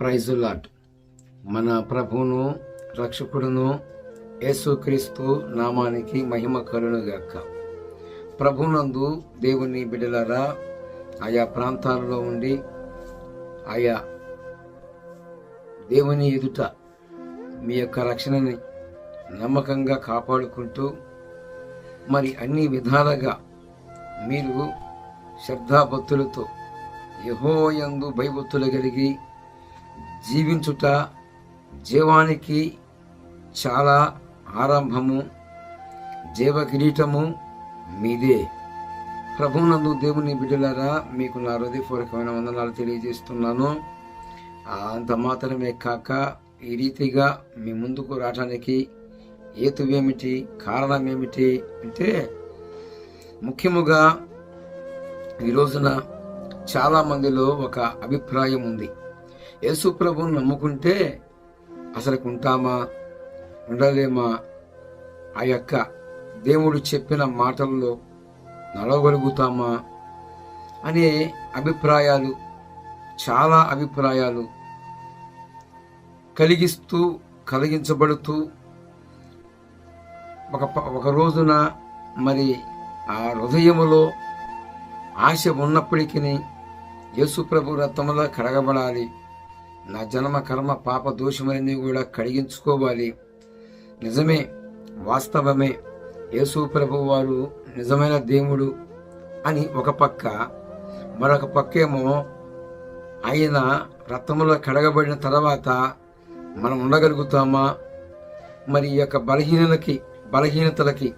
ప్రైజులాట్ మన ప్రభువును రక్షకుడును యేసుక్రీస్తు నామానికి మహిమ కలునుగాక ప్రభునందు దేవుని బిడ్డలారా ఆయా ప్రాంతాలలో ఉండి ఆయా దేవుని ఎదుట మీ యొక్క రక్షణని నమ్మకంగా కాపాడుకుంటూ మరి అన్ని విధాలుగా మీరు శ్రద్ధాభక్తులతో యహోయందు భయభక్తులు కలిగి జీవించుట జీవానికి చాలా ఆరంభము జీవ కిరీటము మీదే. ప్రభునందు దేవుని బిడ్డలారా మీకు నా హృదయపూర్వకమైన వందనాలు తెలియజేస్తున్నాను. అంత మాత్రమే కాక ఈ రీతిగా మీ ముందుకు రావడానికి ఏతువేమిటి కారణం ఏమిటి అంటే ముఖ్యముగా ఈ రోజున చాలా మందిలో ఒక అభిప్రాయం ఉంది. యేసుప్రభుని నమ్ముకుంటే అసలు ఉంటామా ఉండలేమా? ఆ యొక్క దేవుడు చెప్పిన మాటల్లో నడవగలుగుతామా? అనే అభిప్రాయాలు చాలా అభిప్రాయాలు కలిగిస్తూ కలిగించబడుతూ ఒక ఒక రోజున మరి ఆ హృదయములో ఆశ ఉన్నప్పటికీ యేసుప్రభు ప్రభు కడగబడాలి. నా జన్మ కర్మ పాప దోషములన్నీ కూడా కడిగించుకోవాలి. నిజమే వాస్తవమే. యేసు ప్రభు వారు నిజమైన దేవుడు అని ఒక పక్క మరొక పక్కేమో ఆయన రక్తములో కడగబడిన తర్వాత మనం ఉండగలుగుతామా? మరి ఈ యొక్క బలహీనలకి బలహీనతలకి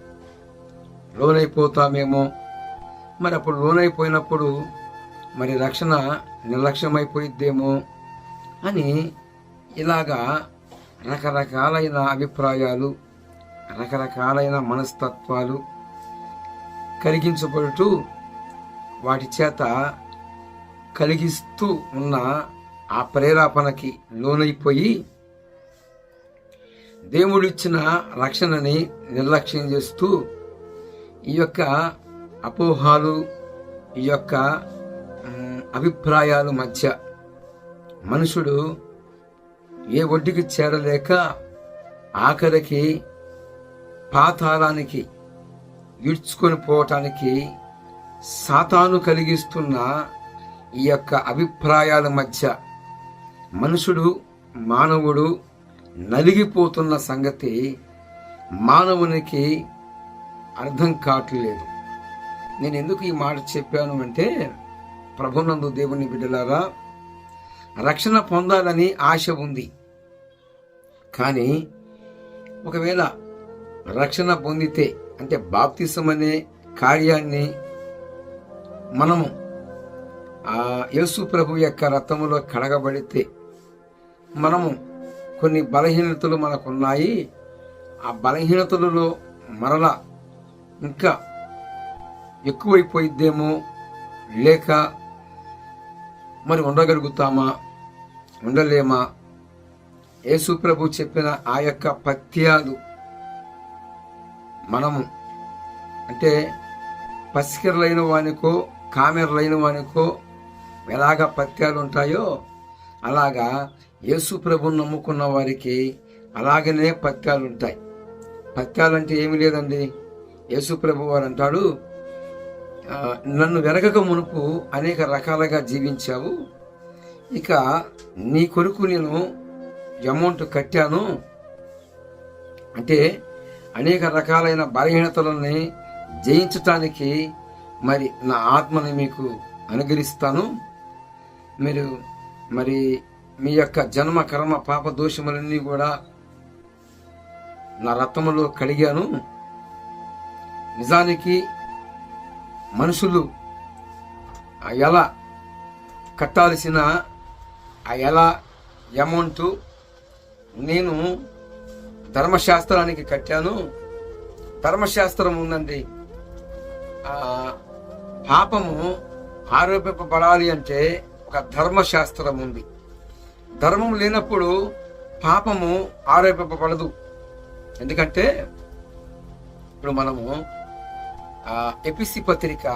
లోనైపోతామేమో? మరి అప్పుడు లోనైపోయినప్పుడు మరి రక్షణ నిర్లక్ష్యమైపోయిద్దేమో? అని ఇలాగా రకరకాలైన అభిప్రాయాలు రకరకాలైన మనస్తత్వాలు కలిగించబడుతూ వాటి చేత కలిగిస్తూ ఉన్న ఆ ప్రేరేపణకి లోనైపోయి దేవుడిచ్చిన రక్షణని నిర్లక్ష్యం చేస్తూ ఈ యొక్క అపోహాలు ఈ యొక్క అభిప్రాయాలు మధ్య మనుషుడు ఏ ఒడ్డుకి చేరలేక ఆఖరికి పాతాళానికి ఈడ్చుకొని పోవటానికి సాతాను కలిగిస్తున్న ఈ యొక్క అభిప్రాయాల మధ్య మనుషుడు మానవుడు నలిగిపోతున్న సంగతి మానవునికి అర్థం కావట్లేదు. నేను ఎందుకు ఈ మాట చెప్పాను అంటే ప్రభునందు దేవుని బిడ్డలారా రక్షణ పొందాలని ఆశ ఉంది. కానీ ఒకవేళ రక్షణ పొందితే అంటే బాప్తిసం అనే కార్యాన్ని మనము ఆ యేసు ప్రభు యొక్క రథములో కడగబడితే మనము కొన్ని బలహీనతలు మనకున్నాయి. ఆ బలహీనతలలో మరలా ఇంకా ఎక్కువైపోయిద్దేమో లేక మరి ఉండగలుగుతామా? ఉండలేమా? యేసు ప్రభు చెప్పిన ఆ యొక్క పథ్యాలు మనము అంటే పసికిరలైన వానికో కామెరలైన వానికో ఎలాగ పథ్యాలు ఉంటాయో అలాగా యేసు ప్రభుని నమ్ముకున్న వారికి అలాగనే పథ్యాలు ఉంటాయి. పథ్యాలు అంటే ఏమీ లేదండి? యేసు ప్రభు వారు అంటాడు నన్ను వెనకక మునుపు అనేక రకాలుగా జీవించావు. ఇక నీ కొరకు నేను అమౌంట్ కట్టాను. అంటే అనేక రకాలైన బలహీనతలని జయించటానికి మరి నా ఆత్మని మీకు అనుగ్రహిస్తాను. మీరు మరి మీ యొక్క జన్మ కర్మ పాప దోషములన్నీ కూడా నా రక్తములో కడిగాను. నిజానికి మనుషులు ఆ ఎలా కట్టాల్సిన ఆ ఎలా అమౌంట్ నేను ధర్మశాస్త్రానికి కట్టాను. ధర్మశాస్త్రం ఉందండి. పాపము ఆరోపింపబడాలి అంటే ఒక ధర్మశాస్త్రం ఉంది. ధర్మం లేనప్పుడు పాపము ఆరోపింపబడదు. ఎందుకంటే ఇప్పుడు మనము ఎపిసి పత్రిక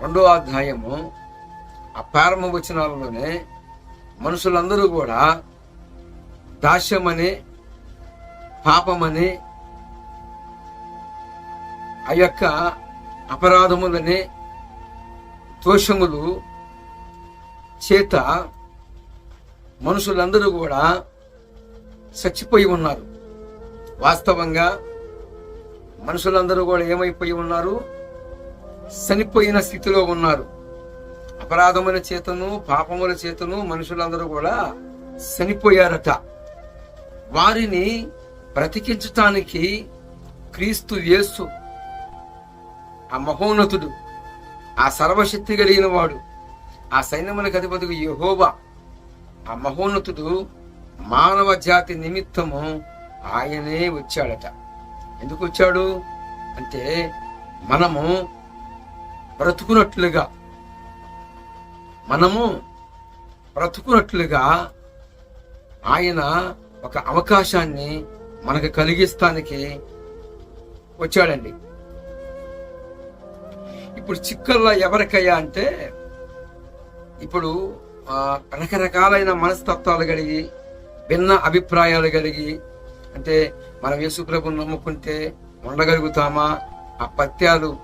రెండో అధ్యాయము ఆ ప్రారంభ వచనాలలోనే మనుషులందరూ కూడా దాస్యమని పాపమని ఆ యొక్క అపరాధములని దోషములు చేత మనుషులందరూ కూడా చచ్చిపోయి ఉన్నారు. వాస్తవంగా మనుషులందరూ కూడా ఏమైపోయి ఉన్నారు? చనిపోయిన స్థితిలో ఉన్నారు. అపరాధముల చేతను పాపముల చేతను మనుషులందరూ కూడా చనిపోయారట. వారిని బ్రతికించటానికి క్రీస్తు యేసు ఆ మహోన్నతుడు ఆ సర్వశక్తి కలిగిన వాడు ఆ సైన్యములకు అధిపతికి యహోబా ఆ మహోన్నతుడు మానవ జాతి నిమిత్తము ఆయనే వచ్చాడట. ఎందుకు వచ్చాడు అంటే మనము బ్రతుకున్నట్లుగా మనము బ్రతుకున్నట్లుగా ఆయన ఒక అవకాశాన్ని మనకు కలిగిస్తానికి వచ్చాడండి. ఇప్పుడు చిక్కల్లో ఎవరికయ్యా అంటే ఇప్పుడు రకరకాలైన మనస్తత్వాలు కలిగి భిన్న అభిప్రాయాలు కలిగి అంటే మనం యేసుప్రభుని నమ్ముకుంటే ఉండగలుగుతామా? ఆ పత్యాలు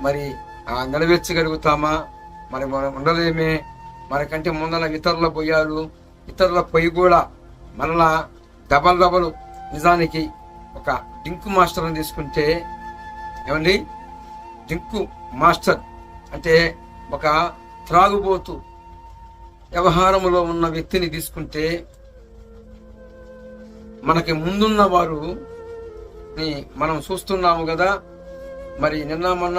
మరి ఆ నెరవేర్చగలుగుతామా? మరి మనం ఉండలేమే. మనకంటే ముందర ఇతరుల పొయ్యాలు ఇతరుల పొయ్యి కూడా మరలా డబల్ డబల్ నిజానికి ఒక డింకు మాస్టర్ని తీసుకుంటే ఏమండి? డింకు మాస్టర్ అంటే ఒక త్రాగుబోతు వ్యవహారంలో ఉన్న వ్యక్తిని తీసుకుంటే మనకి ముందున్న వారు ని మనం చూస్తున్నాము కదా. మరి నిన్న మొన్న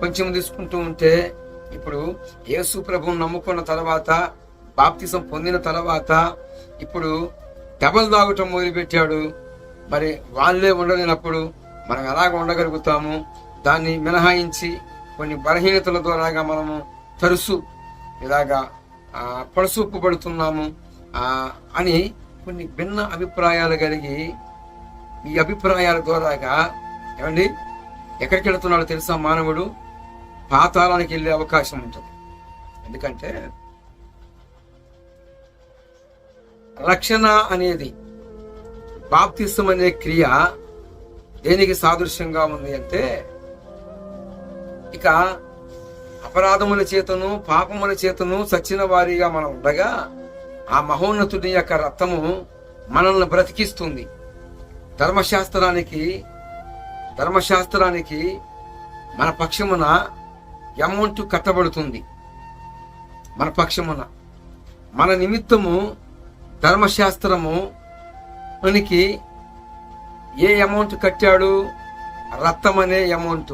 కొంచెం తీసుకుంటూ ఉంటే ఇప్పుడు యేసు ప్రభువు నమ్ముకున్న తర్వాత బాప్తిసం పొందిన తర్వాత ఇప్పుడు డబల్ తాగటం మొదలుపెట్టాడు. మరి వాళ్ళే ఉండలేనప్పుడు మనం ఎలాగ ఉండగలుగుతాము? దాన్ని మినహాయించి కొన్ని బలహీనతల ద్వారాగా మనము తరుసు ఇలాగా పడుసూపు పడుతున్నాము? అని కొన్ని భిన్న అభిప్రాయాలు కలిగి ఈ అభిప్రాయాల ద్వారాగా ఏమండి? ఎక్కడికి వెళుతున్నాడో తెలుసా మానవుడు? పాతాళానికి వెళ్ళే అవకాశం ఉంటుంది. ఎందుకంటే రక్షణ అనేది బాప్తిసం అనే క్రియ దేనికి సాదృశ్యంగా ఉంది అంటే ఇక అపరాధముల చేతను పాపముల చేతను సచ్చిన వారిగా మనం ఉండగా ఆ మహోన్నతుడి యొక్క రక్తము మనల్ని బ్రతికిస్తుంది. ధర్మశాస్త్రానికి ధర్మశాస్త్రానికి మన పక్షమున అమౌంట్ కట్టబడుతుంది. మన పక్షమున. మన నిమిత్తము ధర్మశాస్త్రము మనకి ఏ అమౌంట్ కట్టాడు? రక్తం అనే అమౌంట్.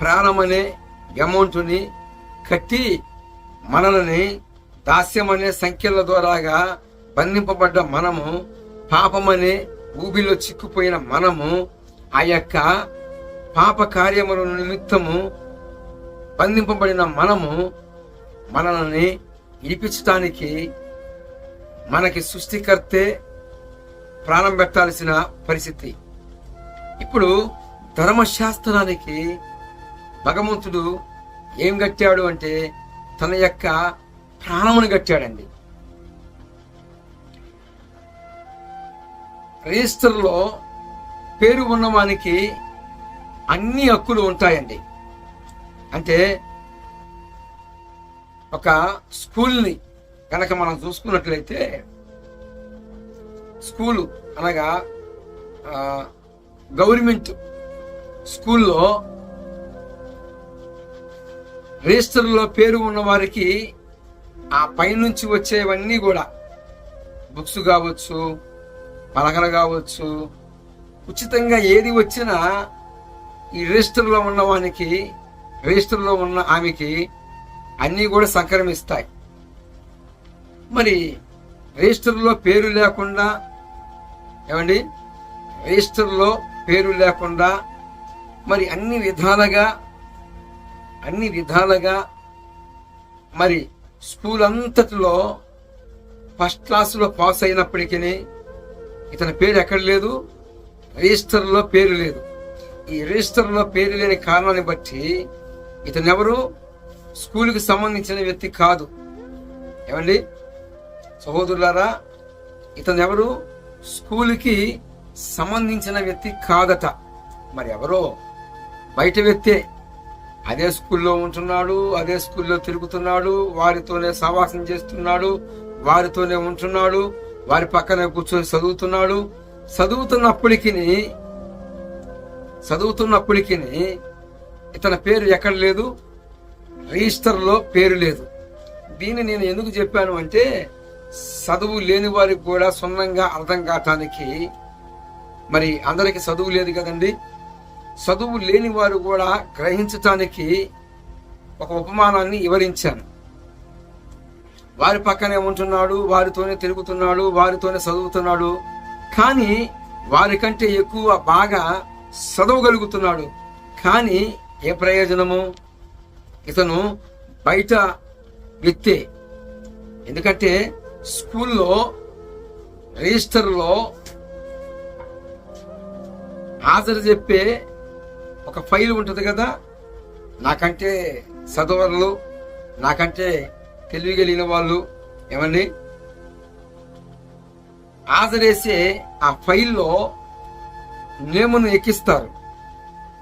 ప్రాణం అనే అమౌంట్ని కట్టి మనల్ని దాస్యం అనే సంఖ్యల ద్వారాగా బంధింపబడ్డ మనము పాపమనే ఊబిలో చిక్కుపోయిన మనము ఆ యొక్క పాప కార్యముల నిమిత్తము బంధింపబడిన మనము మనల్ని ఇడిపించటానికి మనకి సృష్టికర్తే ప్రాణం పెట్టాల్సిన పరిస్థితి. ఇప్పుడు ధర్మశాస్త్రానికి భగవంతుడు ఏం కట్టాడు అంటే తన యొక్క ప్రాణమును కట్టాడండి రిజిస్టర్లో పేరు ఉన్నవానికి అన్ని హక్కులు ఉంటాయండి. అంటే ఒక స్కూల్ని కనుక మనం చూసుకున్నట్లయితే స్కూలు అనగా గవర్నమెంట్ స్కూల్లో రిజిస్టర్లో పేరు ఉన్న వారికి ఆ పైనుంచి వచ్చేవన్నీ కూడా. బుక్స్ కావచ్చు పలకలు కావచ్చు ఉచితంగా ఏది వచ్చినా ఈ రిజిస్టర్లో ఉన్న వానికి రిజిస్టర్లో ఉన్న ఆమెకి అన్నీ కూడా సంక్రమిస్తాయి. మరి రిజిస్టర్లో పేరు లేకుండా ఏమండి? రిజిస్టర్లో పేరు లేకుండా మరి అన్ని విధాలుగా అన్ని విధాలుగా మరి స్కూల్ అంతటిలో ఫస్ట్ క్లాసులో పాస్ అయినప్పటికీ ఇతని పేరు ఎక్కడ లేదు? రిజిస్టర్లో పేరు లేదు. ఈ రిజిస్టర్లో పేరు లేని కారణాన్ని బట్టి ఇతను ఎవరు స్కూల్కి సంబంధించిన వ్యక్తి కాదు. ఏమండి? సహోదరులారా ఇతను ఎవరు స్కూల్కి సంబంధించిన వ్యక్తి కాదట. మరి ఎవరో బయట వ్యక్తే. అదే స్కూల్లో ఉంటున్నాడు అదే స్కూల్లో తిరుగుతున్నాడు వారితోనే సహవాసం చేస్తున్నాడు వారితోనే ఉంటున్నాడు వారి పక్కనే కూర్చొని చదువుతున్నాడు. చదువుతున్నప్పటికీ చదువుతున్నప్పటికీ ఇతని పేరు ఎక్కడ లేదు? రిజిస్టర్లో పేరు లేదు. దీన్ని నేను ఎందుకు చెప్పాను అంటే చదువు లేని వారికి కూడా సున్నంగా అర్థం కావటానికి మరి అందరికీ చదువు లేదు కదండి? చదువు లేని వారు కూడా గ్రహించటానికి ఒక ఉపమానాన్ని వివరించాను. వారి పక్కనే ఉంటున్నాడు వారితోనే తిరుగుతున్నాడు వారితోనే చదువుతున్నాడు కానీ వారికంటే ఎక్కువ బాగా చదవగలుగుతున్నాడు. కానీ ఏ ప్రయోజనము? ఇతను బయట వ్యక్తే. ఎందుకంటే స్కూల్లో రిజిస్టర్లో హాజరు చెప్పే ఒక ఫైల్ ఉంటుంది కదా నాకంటే చదవరులు నాకంటే తెలివి కలిగిన వాళ్ళు ఏమండి హాజరేసే ఆ ఫైల్లో నేమును ఎక్కిస్తారు.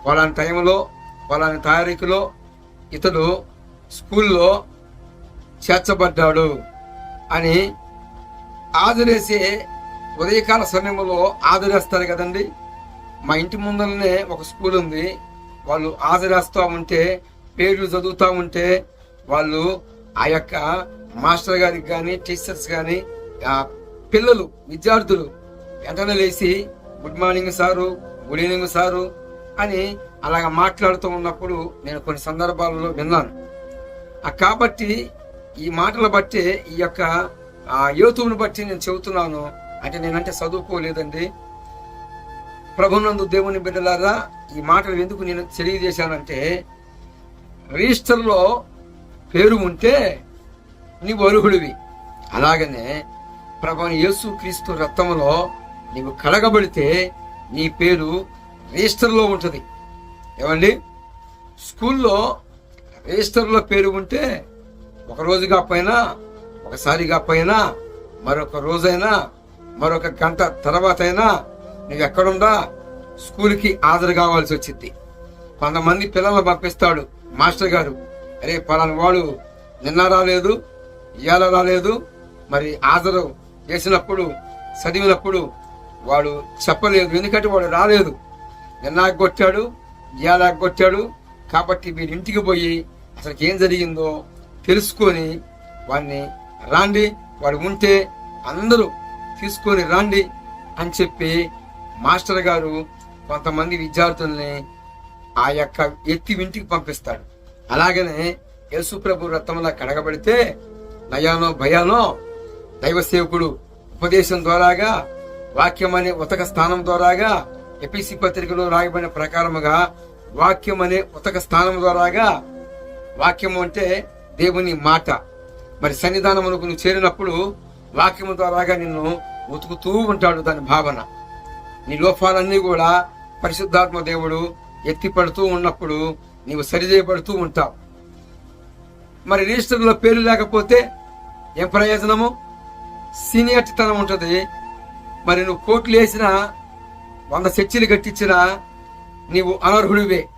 వాళ్ళని టైంలో వాళ్ళని తారీఖులో ఇతడు స్కూల్లో చేర్చబడ్డాడు అని ఆదరేసే ఉదయకాల సమయంలో ఆదరేస్తారు కదండి. మా ఇంటి ముందరనే ఒక స్కూల్ ఉంది. వాళ్ళు హాజరేస్తూ ఉంటే పేర్లు చదువుతూ ఉంటే వాళ్ళు ఆ యొక్క మాస్టర్ గారికి కానీ టీచర్స్ కానీ పిల్లలు విద్యార్థులు వెంటనే లేచి good morning sir good evening sir అని అలాగ మాట్లాడుతూ ఉన్నప్పుడు నేను కొన్ని సందర్భాలలో విన్నాను. కాబట్టి ఈ మాటలు బట్టి ఈ యొక్క ఆ యోతువుని బట్టి నేను చెబుతున్నాను. అంటే నేనంటే చదువుకోలేదండి. ప్రభునందు దేవుని బిడ్డలారా ఈ మాటలు ఎందుకు నేను తెలియజేశానంటే రిజిస్టర్లో పేరు ఉంటే నీవు అర్హుడివి. అలాగనే ప్రభుని యేసు క్రీస్తు రక్తంలో నీవు కడగబడితే నీ పేరు రిజిస్టర్లో ఉంటుంది. ఏమండి? స్కూల్లో రిజిస్టర్లో పేరు ఉంటే ఒక రోజుగా పైన ఒకసారిగా పైన మరొక రోజైనా మరొక గంట తర్వాత అయినా నువ్వు ఎక్కడుందా స్కూల్కి హాజరు కావాల్సి వచ్చింది. కొంతమంది పిల్లలను పంపిస్తాడు మాస్టర్ గారు. అరే పలాని వాడు నిన్న రాలేదు ఇవాళ రాలేదు మరి హాజరు చేసినప్పుడు చదివినప్పుడు వాడు చెప్పలేదు ఎందుకంటే వాడు రాలేదు. నిన్న కొట్టాడు ఇవాళ కొట్టాడు కాబట్టి మీరు ఇంటికి పోయి అసలు ఏం జరిగిందో తెలుసుకొని వాడిని రాండి వాడు ఉంటే అందరూ తీసుకొని రాండి అని చెప్పి మాస్టర్ గారు కొంతమంది విద్యార్థుల్ని ఆ యొక్క ఎత్తి ఇంటికి పంపిస్తాడు. అలాగనే యేసుప్రభు రథంలో కడగబడితే నయానో భయానో దైవ సేవకుడు ఉపదేశం ద్వారాగా వాక్యం అనే ఉతక స్థానం ద్వారాగా ఎపిసి పత్రికలో రాయబడిన ప్రకారముగా వాక్యం అనే ఉతక స్థానం ద్వారాగా వాక్యం అంటే దేవుని మాట. మరి సన్నిధానమునకు నువ్వు చేరినప్పుడు వాక్యము ద్వారాగా నిన్ను ఉతుకుతూ ఉంటాడు దాని భావన. నీ లోపాలన్నీ కూడా పరిశుద్ధాత్మ దేవుడు ఎత్తిపడుతూ ఉన్నప్పుడు నీవు సరిచేయబడుతూ ఉంటావు. మరి రిజిస్టర్లో పేరు లేకపోతే ఏం ప్రయోజనము? సీనియర్తనం ఉంటుంది. మరి నువ్వు కోట్లు వేసినా వంద చర్చిలు కట్టించినా నీవు అనర్హుడివే.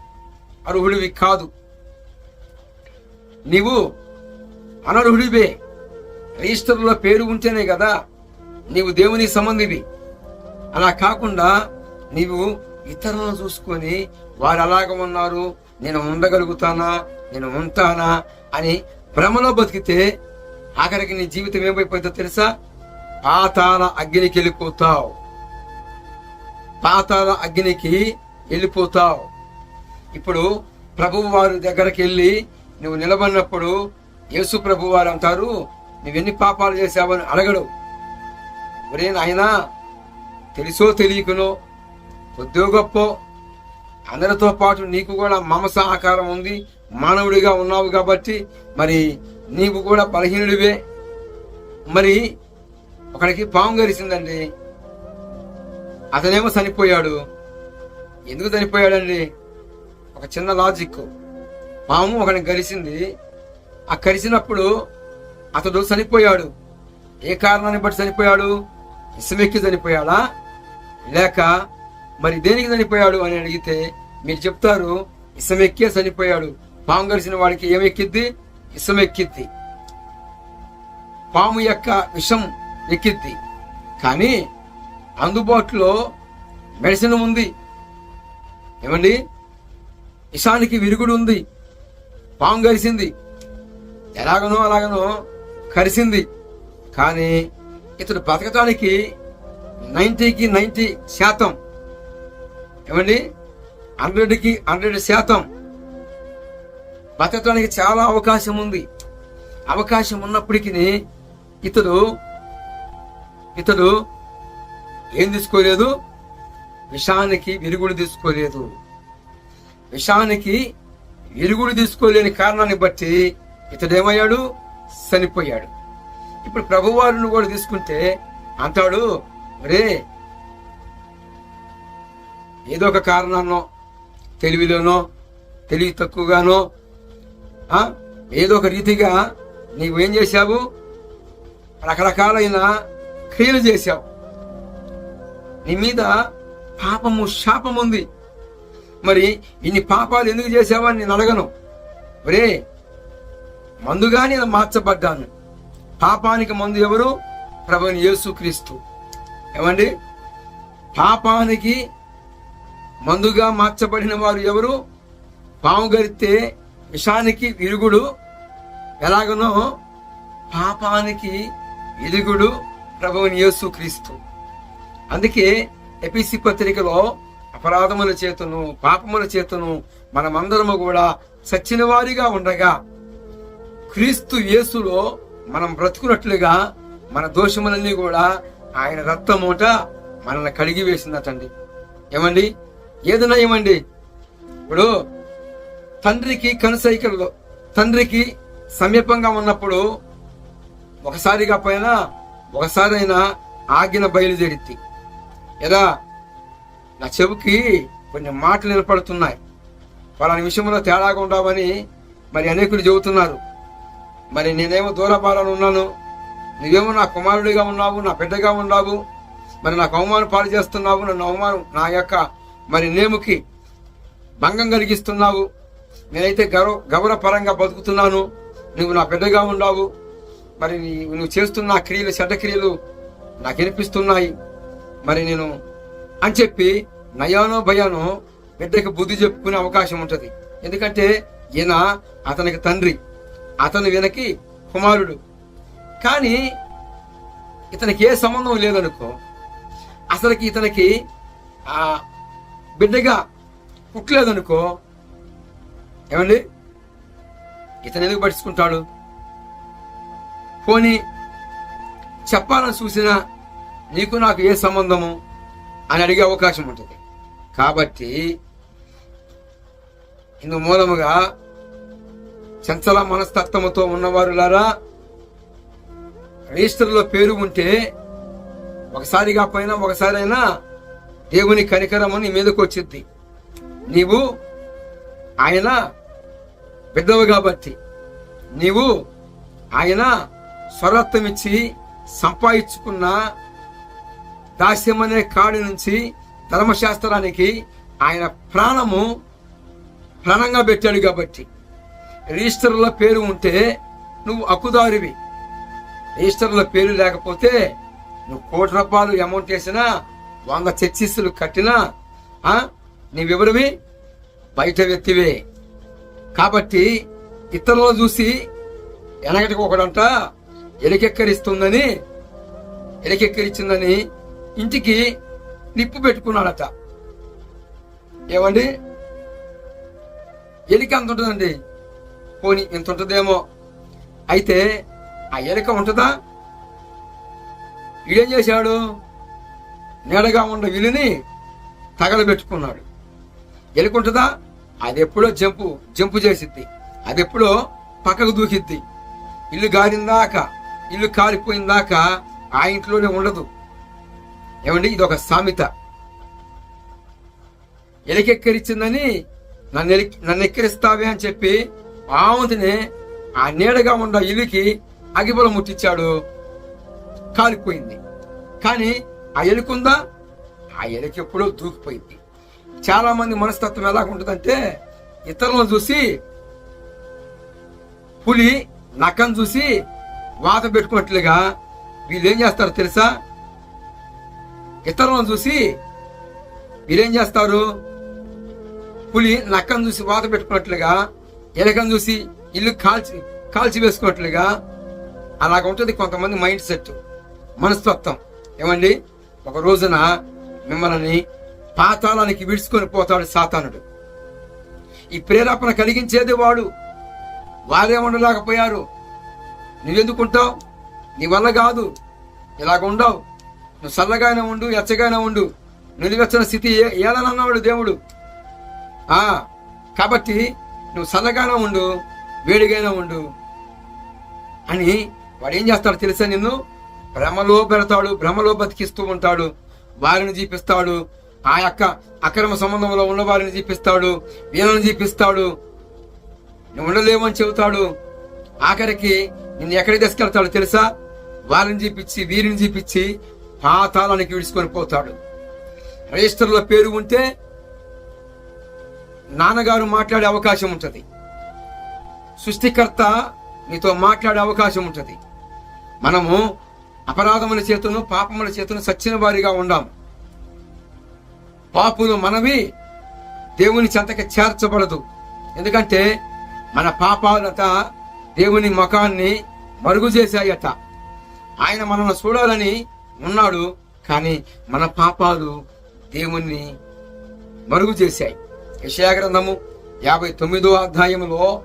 అర్హుడివి కాదు. నీవు అనర్హుడివే. రిజిస్టర్లో పేరు ఉంటేనే కదా నీవు దేవుని సంబంధివి. అలా కాకుండా నీవు ఇతరులను చూసుకొని వారు అలాగ ఉన్నారు నేను ఉండగలుగుతానా నేను ఉంటానా అని భ్రమలో బతికితే ఆఖరికి నీ జీవితం ఏమైపోతుందో తెలుసా? పాతాల అగ్నికి వెళ్ళిపోతావు. పాతాల అగ్నికి వెళ్ళిపోతావు. ఇప్పుడు ప్రభువు వారి దగ్గరికి వెళ్ళి నువ్వు నిలబడినప్పుడు యేసు ప్రభు వారు అంటారు నువ్వెన్ని పాపాలు చేశావని అడగడు. ఒరే నాయనా తెలుసో తెలియకునో కొద్దో గొప్ప అందరితో పాటు నీకు కూడా మాంస ఆకారం ఉంది మానవుడిగా ఉన్నావు కాబట్టి మరి నీవు కూడా బలహీనుడివే. మరి ఒకడికి పాము గరిసిందండి అతనేమో చనిపోయాడు. ఎందుకు చనిపోయాడండి? ఒక చిన్న లాజిక్. పాము ఒకడిని గరిసింది ఆ కరిసినప్పుడు అతడు చనిపోయాడు. ఏ కారణాన్ని బట్టి చనిపోయాడు? విషమెక్కి చనిపోయాడా? లేక మరి దేనికి చనిపోయాడు అని అడిగితే మీరు చెప్తారు ఇసమెక్కే చనిపోయాడు. పాము కలిసిన వాడికి ఏమెక్కిద్ది? ఇసం ఎక్కిద్ది పాము యొక్క విషం ఎక్కిద్ది. కానీ అందుబాటులో మెడిసిన్ ఉంది. ఏమండి? విషానికి విరుగుడు ఉంది. పాము కరిసింది ఎలాగనో అలాగనో కరిసింది. కానీ ఇతడు బతకటానికి నైంటీకి నైంటీ శాతం. ఏమండి? హండ్రెడ్కి హండ్రెడ్ శాతం. బతకడానికి చాలా అవకాశం ఉంది. అవకాశం ఉన్నప్పటికీ ఇతడు ఇతడు ఏం తీసుకోలేదు? విషానికి విరుగుడు తీసుకోలేదు. విషానికి విరుగుడు తీసుకోలేని కారణాన్ని బట్టి ఇతడేమయ్యాడు? చనిపోయాడు. ఇప్పుడు ప్రభువారిని కూడా తీసుకుంటే అంటాడు రే ఏదో ఒక కారణాన్నో తెలివిలోనో తెలివి తక్కువగానో ఏదో ఒక రీతిగా నీవు ఏం చేశావు? రకరకాలైన క్రియలు చేశావు. నీ మీద పాపము శాపం ఉంది. మరి ఇన్ని పాపాలు ఎందుకు చేశావని నేను అడగను. ఒరే మందుగా నేను మార్చబడ్డాను. పాపానికి మందు ఎవరు? ప్రభుని యేసుక్రీస్తు. ఏమండి? పాపానికి మందుగా మార్చబడిన వారు ఎవరు? పాము గరితే విషానికి విరుగుడు. ఎలాగనో పాపానికి ఇరుగుడు ప్రభువుని యేసు క్రీస్తు. అందుకే ఎపిసి పత్రికలో అపరాధముల చేతను పాపముల చేతను మనమందరము కూడా సచ్చిన వారిగా ఉండగా క్రీస్తు యేసులో మనం బ్రతుకున్నట్లుగా మన దోషములన్నీ కూడా ఆయన రక్తమూట మనల్ని కడిగి వేసిందటండి. ఏమండి? ఏదైనా ఏమండి? ఇప్పుడు తండ్రికి కనుసైకల్లో తండ్రికి సమీపంగా ఉన్నప్పుడు ఒకసారిగా పైన ఒకసారి అయినా ఆగిన బయలుదేరిద్ది. ఎలా? నా చెవుకి కొన్ని మాటలు నిలబడుతున్నాయి వాళ్ళని విషయంలో తేడాగా ఉండవని మరి అనేకులు చెబుతున్నారు. మరి నేనేమో దూరపాలను ఉన్నాను. నువ్వేమో నా కుమారుడిగా ఉన్నావు నా బిడ్డగా ఉన్నావు మరి నాకు అవమానం పాలు చేస్తున్నావు నన్ను అవమానం నా యొక్క మరి నేముకి భంగం కలిగిస్తున్నావు. నేనైతే గౌరవ గౌరవపరంగా బతుకుతున్నాను. నువ్వు నా బిడ్డగా ఉన్నావు. మరి నువ్వు చేస్తున్న క్రియలు చెడ్డ క్రియలు నాకు వినిపిస్తున్నాయి. మరి నేను అని చెప్పి నయానో భయానో బిడ్డకి బుద్ధి చెప్పుకునే అవకాశం ఉంటుంది. ఎందుకంటే ఈయన అతనికి తండ్రి. అతను వెనక్కి కుమారుడు. కానీ ఇతనికి ఏ సంబంధం లేదనుకో అసలుకి ఇతనికి ఆ బిడ్డగా పుట్టలేదనుకో ఏమండి? ఇతను ఎందుకు పట్టించుకుంటాడు? పోనీ చెప్పాలని చూసినా నీకు నాకు ఏ సంబంధము అని అడిగే అవకాశం ఉంటుంది. కాబట్టి ఇందు మూలముగా చంచల మనస్తత్వముతో ఉన్నవారులారా రిజిస్టర్లో పేరు ఉంటే ఒకసారిగా పైన ఒకసారైనా దేవుని కనికరము నీ మీదకు వచ్చింది నీవు ఆయన బిడ్డవు కాబట్టి నీవు ఆయన స్వరత్వం ఇచ్చి సంపాదించుకున్న దాస్యం అనే కాడి నుంచి ధర్మశాస్త్రానికి ఆయన ప్రాణము ప్రాణంగా పెట్టాడు కాబట్టి. రిజిస్టర్లో పేరు ఉంటే నువ్వు హక్కుదారివి. రిజిస్టర్లో పేరు లేకపోతే నువ్వు కోటి రూపాయలు అమౌంట్ వేసినా వంద చర్చిస్తులు కట్టినా నీవెవరివి బయట వ్యక్తివే. కాబట్టి ఇతరులను చూసి వెనకటికి ఒకడంట ఎలికెక్కరిస్తుందని ఎలికెక్కరిచ్చిందని ఇంటికి నిప్పు పెట్టుకున్నాడట. ఏమండి? ఎలిక అంత ఉంటుందండి. పోనీ ఇంత ఉంటుందేమో. అయితే ఆ ఎలుక ఉంటుందా? ఈడేం చేశాడు? నీడగా ఉన్న విలుని తగలబెట్టుకున్నాడు. ఎలుక ఉంటుందా? అది ఎప్పుడో జంపు జంపు చేసిద్ది. అది ఎప్పుడో పక్కకు దూకిద్ది. ఇల్లు గారిందాక ఇల్లు కాలిపోయిందాక ఆ ఇంట్లోనే ఉండదు. ఏమండి? ఇది ఒక సామెత. ఎలికెక్కరిచ్చిందని నన్ను ఎలి నన్ను ఎక్కిరిస్తావే అని చెప్పి ఆవంతిని ఆ నీడగా ఉన్న ఇల్లుకి అగిపొల ముట్టించాడు. కాలిపోయింది. కానీ ఆ ఎలుకుందా ఆ ఎలుక ఎప్పుడో దూకిపోయింది. చాలా మంది మనస్తత్వం ఎలా ఉంటుందంటే ఇతరులను చూసి పులి నక్కను చూసి వాత పెట్టుకున్నట్లుగా వీళ్ళు ఏం చేస్తారో తెలుసా? ఇతరులను చూసి వీళ్ళేం చేస్తారు? పులి నక్కను చూసి వాత పెట్టుకున్నట్లుగా ఎలకను చూసి ఇల్లు కాల్చి కాల్చి వేసుకున్నట్లుగా అలాగ ఉంటుంది కొంతమంది మైండ్ సెట్ మనస్తత్వం. ఏమండి? ఒక రోజున మిమ్మల్ని పాతాళానికి విడుచుకొని పోతాడు సాతానుడు. ఈ ప్రేరేపణ కలిగించేది వాడు. వారే ఉండలేకపోయారు. నువ్వెందుకుంటావు? నీ వల్ల కాదు. ఇలాగ ఉండవు. నువ్వు చల్లగానే ఉండు ఎచ్చగానే ఉండు. నిలువెచ్చని స్థితి ఏ- ఏలనన్నాడు దేవుడు. ఆ కాబట్టి నువ్వు చల్లగానే ఉండు వేడిగానే ఉండు అని వాడు ఏం చేస్తాడు తెలుసా నిన్ను? భ్రమలో పెడతాడు భ్రమలో బతికిస్తూ ఉంటాడు. వారిని చూపిస్తాడు ఆ యొక్క అక్రమ సంబంధంలో ఉన్న వారిని చూపిస్తాడు వీళ్ళని చూపిస్తాడు నువ్వు ఉండలేమని చెబుతాడు. ఆఖరికి నిన్ను ఎక్కడికి తీసుకెళ్తాడు తెలుసా? వారిని చూపించి వీరిని చూపించి పాతాళానికి విడుచుకొని పోతాడు. రిజిస్టర్లో పేరు ఉంటే నాన్నగారు మాట్లాడే అవకాశం ఉంటుంది. సృష్టికర్త నీతో మాట్లాడే అవకాశం ఉంటుంది. మనము అపరాధముల చేతును పాపముల చేతును సచ్చిన వారిగా ఉండాం. పాపులు మనవి దేవుని చెంతకి చేర్చబడదు. ఎందుకంటే మన పాపాలత దేవుని ముఖాన్ని మరుగు చేశాయట. ఆయన మనల్ని చూడాలని ఉన్నాడు కానీ మన పాపాలు దేవుణ్ణి మరుగు చేశాయి. యెషయా యాభై తొమ్మిదో అధ్యాయములో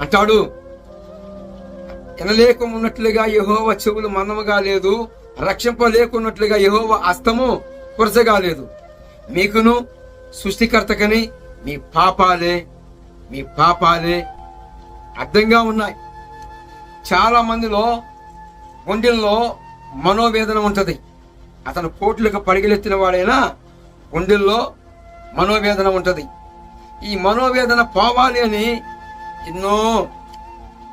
అంటాడు వినలేకున్నట్లుగా యహోవ చెవులు మందముగా లేదు రక్షింపలేకున్నట్లుగా యహోవ అస్తము కురసగా లేదు. మీకును సృష్టికర్తకని మీ పాపాలే మీ పాపాలే అర్థంగా ఉన్నాయి. చాలా మందిలో గుండెల్లో మనోవేదన ఉంటుంది. అతను కోట్లకు పడిగలెత్తిన వాడైనా గుండెల్లో మనోవేదన ఉంటుంది. ఈ మనోవేదన పోవాలి అని ఎన్నో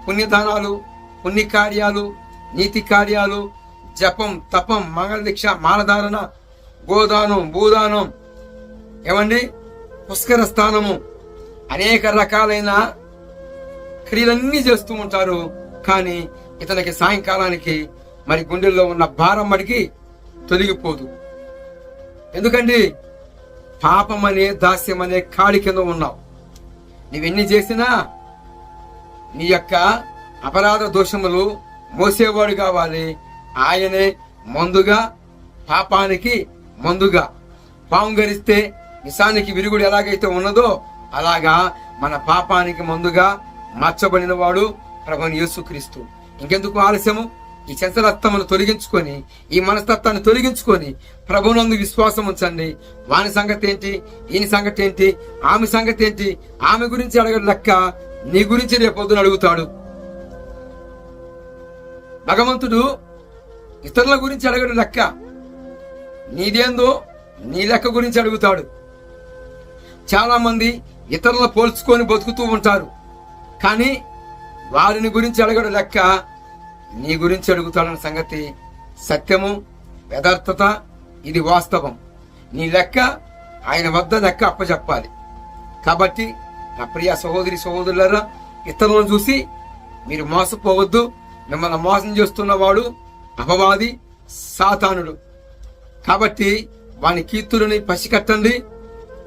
పుణ్యదానాలు పుణ్య కార్యాలు నీతి కార్యాలు జపం తపం మంగళ దీక్ష మాలధారణ గోదానం భూదానం ఏమండి? పుష్కర స్థానము అనేక రకాలైన క్రియలన్నీ చేస్తూ ఉంటారు. కానీ ఇతనికి సాయంకాలానికి మరి గుండెల్లో ఉన్న భారం మడికి తొలగిపోదు. ఎందుకండి? పాపం అనే దాస్యం అనే కాడి కింద ఉన్నావు. నువ్వెన్ని చేసినా నీ యొక్క అపరాధ దోషములు మోసేవాడు కావాలి. ఆయనే మందుగా పాపానికి మందుగా. పాము గరిస్తే నిశానికి విరుగుడు ఎలాగైతే ఉన్నదో అలాగా మన పాపానికి మందుగా మార్చబడిన వాడు ప్రభుని యేసుక్రీస్తు. ఇంకెందుకు ఆలస్యము? ఈ చంచలత్వమును తొలగించుకొని ఈ మనస్తత్వాన్ని తొలగించుకొని ప్రభునందు విశ్వాసం ఉంచండి. వాని సంగతి ఏంటి ఈయన సంగతి ఏంటి ఆమె సంగతి ఏంటి ఆమె గురించి అడగడు లెక్క నీ గురించి రేపొద్దున అడుగుతాడు. భగవంతుడు ఇతరుల గురించి అడగడు లెక్క. నీదేందో నీ లెక్క గురించి అడుగుతాడు. చాలామంది ఇతరులను పోల్చుకొని బతుకుతూ ఉంటారు. కానీ వారిని గురించి అడగడు లెక్క నీ గురించి అడుగుతాడన్న సంగతి సత్యము యథార్థత ఇది వాస్తవం. నీ లెక్క ఆయన వద్ద లెక్క అప్పచెప్పాలి కాబట్టి నా ప్రియ సహోదరి సహోదరులరా ఇతరులను చూసి మీరు మోసపోవద్దు. మిమ్మల్ని మోసం చేస్తున్నవాడు అపవాది సాతానుడు. కాబట్టి వాని కీర్తులని పసికట్టండి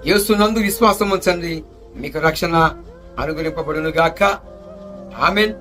యేసునందు విశ్వాసం ఉంచండి మీకు రక్షణ అనుగ్రహింపబడును గాక ఆమెన్.